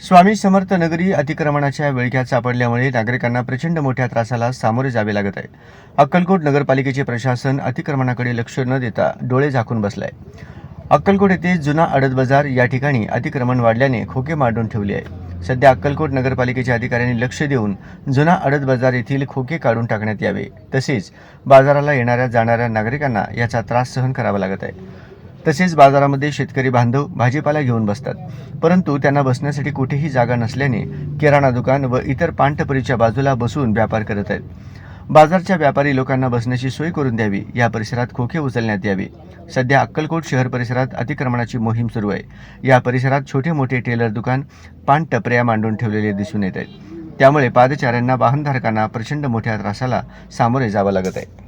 स्वामी समर्थ नगरी अतिक्रमणाच्या विळख्यात सापडल्यामुळे नागरिकांना प्रचंड मोठ्या त्रासाला सामोरे जावे लागत आहे. अक्कलकोट नगरपालिकेचे प्रशासन अतिक्रमणाकडे लक्ष न देता डोळे झाकून बसलाय. अक्कलकोट येथे जुना अडद बाजार या ठिकाणी अतिक्रमण वाढल्याने खोके मांडून ठेवले आहे सध्या अक्कलकोट नगरपालिकेच्या अधिकाऱ्यांनी लक्ष देऊन जुना अडद बाजार येथील खोके काढून टाकण्यात यावे. तसेच बाजाराला येणाऱ्या जाणाऱ्या नागरिकांना याचा त्रास सहन करावा लागत आहे. तसेच बाजारामध्ये शेतकरी बांधव भाजीपाला घेऊन बसतात. परंतु त्यांना बसण्यासाठी कुठेही जागा नसल्याने किराणा दुकान व इतर पानटपरीच्या बाजूला बसून व्यापार करत आहेत. बाजारच्या व्यापारी लोकांना बसण्याची सोय करून द्यावी. या परिसरात खोके उचलण्यात यावे. सध्या अक्कलकोट शहर परिसरात अतिक्रमणाची मोहीम सुरू आहे. या परिसरात छोटे मोठे टेलर दुकान पान टपऱ्या मांडून ठेवलेले दिसून येत आहेत. त्यामुळे पादचाऱ्यांना वाहनधारकांना प्रचंड मोठ्या त्रासाला सामोरे जावं लागत आहे.